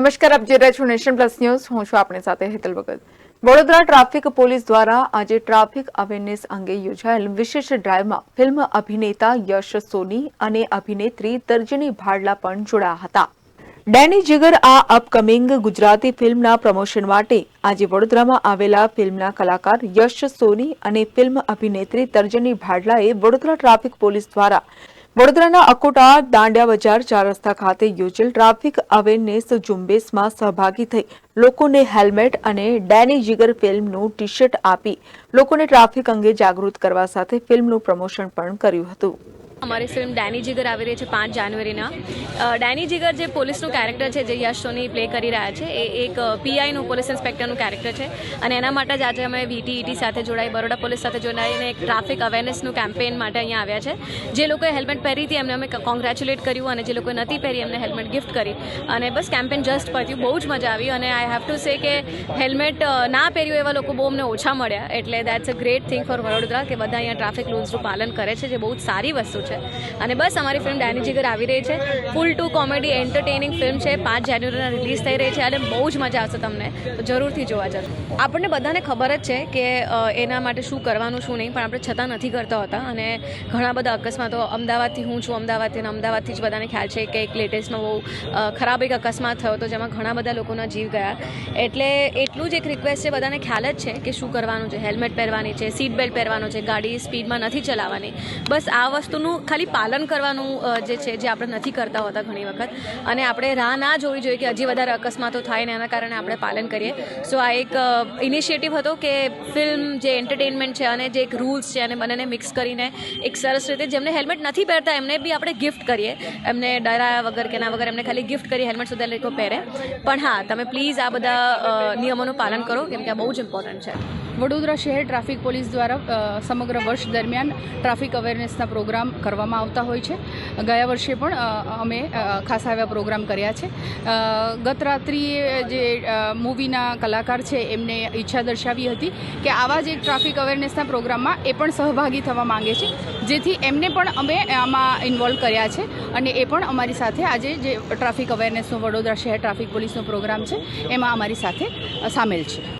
નમસ્કાર, આપ જોઈ રહ્યા છો નેશન પ્લસ ન્યૂઝ. હું છું આપણી સાથે હેતલ ભગત. વડોદરા ટ્રાફિક પોલીસ દ્વારા આજે ટ્રાફિક અવેરનેસ અંગે યોજાયેલ વિશેષ ડ્રાઈવમાં ફિલ્મ અભિનેતા યશ સોની અને અભિનેત્રી તર્જની ભાડલા પણ જોડાયા હતા. ડેની જીગર આ અપકમિંગ ગુજરાતી ફિલ્મના પ્રમોશન માટે આજે વડોદરામાં આવેલા ફિલ્મના કલાકાર યશ સોની અને ફિલ્મ અભિનેત્રી તર્જની ભાડલાએ વડોદરા ટ્રાફિક પોલીસ દ્વારા વડોદરાના અકોટા દાંડિયા બજાર ચાર રસ્તા ખાતે યોજેલ ટ્રાફિક અવેરનેસ ઝુંબેશમાં સહભાગી થઈ લોકોને હેલ્મેટ અને ડેની જીગર ફિલ્મનું ટી શર્ટ આપી લોકોને ટ્રાફિક અંગે જાગૃત કરવા સાથે ફિલ્મનું પ્રમોશન પણ કર્યું હતું. અમારી ફિલ્મ ડેની જીગર આવી રહી છે પાંચ જાન્યુઆરીના. ડેની જીગર જે પોલીસનું કેરેક્ટર છે, જે યશ સોની પ્લે કરી રહ્યા છે, એ એક પીઆઈનું, પોલીસ ઇન્સ્પેક્ટરનું કેરેક્ટર છે. અને એના માટે જ આજે અમે વીટીઈટી સાથે જોડાઈ, બરોડા પોલીસ સાથે જોડાઈને એક ટ્રાફિક અવેરનેસનું કેમ્પેન માટે અહીંયા આવ્યા છે. જે લોકોએ હેલ્મેટ પહેરી હતી, એમને અમે કોંગ્રેચ્યુલેટ કર્યું અને જે લોકોએ નથી પહેરી, એમને હેલ્મેટ ગિફ્ટ કરી. અને બસ કેમ્પેન જસ્ટ પત્યું બહુ જ મજા આવી અને આઈ હેવ ટુ સે કે હેલ્મેટ ના પહેર્યું એવા લોકો બહુ અમને ઓછા મળ્યા. એટલે that's a great thing for Vadodara કે બધા અહીંયા ટ્રાફિક રૂલ્સનું પાલન કરે છે, જે બહુ જ સારી વસ્તુ છે. અને બસ, અમારી ફિલ્મ ડાયની જીગર આવી રહી છે. Full to comedy entertaining film છે. પાંચ જાન્યુઆરીના રિલીઝ થઈ રહી છે. અને બહુ જ મજા આવશે તમને. તો જરૂરથી જોવા જશે આપણને બધાને ખબર જ છે કે એના માટે શું કરવાનું, શું નહીં, પણ આપણે છતાં નથી કરતા હોતા. અને ઘણા બધા અકસ્માતો, અમદાવાદથી હું છું, અમદાવાદથી અને અમદાવાદથી જ બધાને ખ્યાલ છે કે એક લેટેસ્ટમાં બહુ ખરાબ એક અકસ્માત થયો હતો, જેમાં ઘણા બધા લોકોના જીવ ગયા. એટલે એટલું જ એક રિક્વેસ્ટ છે બધાને ખ્યાલ જ છે કે શું કરવાનું છે. હેલ્મેટ પહેરવાની છે સીટ બેલ્ટ પહેરવાનું છે, ગાડી સ્પીડમાં નથી ચલાવવાની. બસ આ વસ્તુનું ખાલી પાલન કરવાનું જે છે, જે આપણે નથી કરતા હોતા ઘણી વખત. અને આપણે રાહ ના જોવી જોઈએ કે હજી વધારે અકસ્માતો થાય ને એના કારણે આપણે પાલન કરીએ. સો આ એક ઇનિશિયેટિવ હતો કે ફિલ્મ જે એન્ટરટેનમેન્ટ છે અને જે એક રૂલ્સ છે અને બંનેને મિક્સ કરીને એક સરસ રીતે, જેમને હેલ્મેટ નથી પહેરતા, એમને બી આપણે ગિફ્ટ કરીએ. એમને ડરાયા વગર કે ના વગર એમને ખાલી ગિફ્ટ કરીએ હેલ્મેટ સુધી લોકો પહેરે. પણ હા, તમે પ્લીઝ આ બધા નિયમોનું પાલન કરો, કેમ કે આ બહુ જ ઇમ્પોર્ટન્ટ છે. વડોદરા શહેર ટ્રાફિક પોલીસ દ્વારા સમગ્ર વર્ષ દરમિયાન ટ્રાફિક અવેરનેસના પ્રોગ્રામ કરવામાં આવતા હોય છે. ગયા વર્ષે પણ અમે ખાસા એવા પ્રોગ્રામ કર્યા છે. ગત રાત્રિએ જે મૂવીના કલાકાર છે એમને ઈચ્છા દર્શાવી હતી કે આવા જ એક ટ્રાફિક અવેરનેસના પ્રોગ્રામમાં એ પણ સહભાગી થવા માંગે છે. જેથી એમને પણ અમે આમાં ઇન્વોલ્વ કર્યા છે અને એ પણ અમારી સાથે આજે જે ટ્રાફિક અવેરનેસનો વડોદરા શહેર ટ્રાફિક પોલીસનો પ્રોગ્રામ છે, એમાં અમારી સાથે સામેલ છે.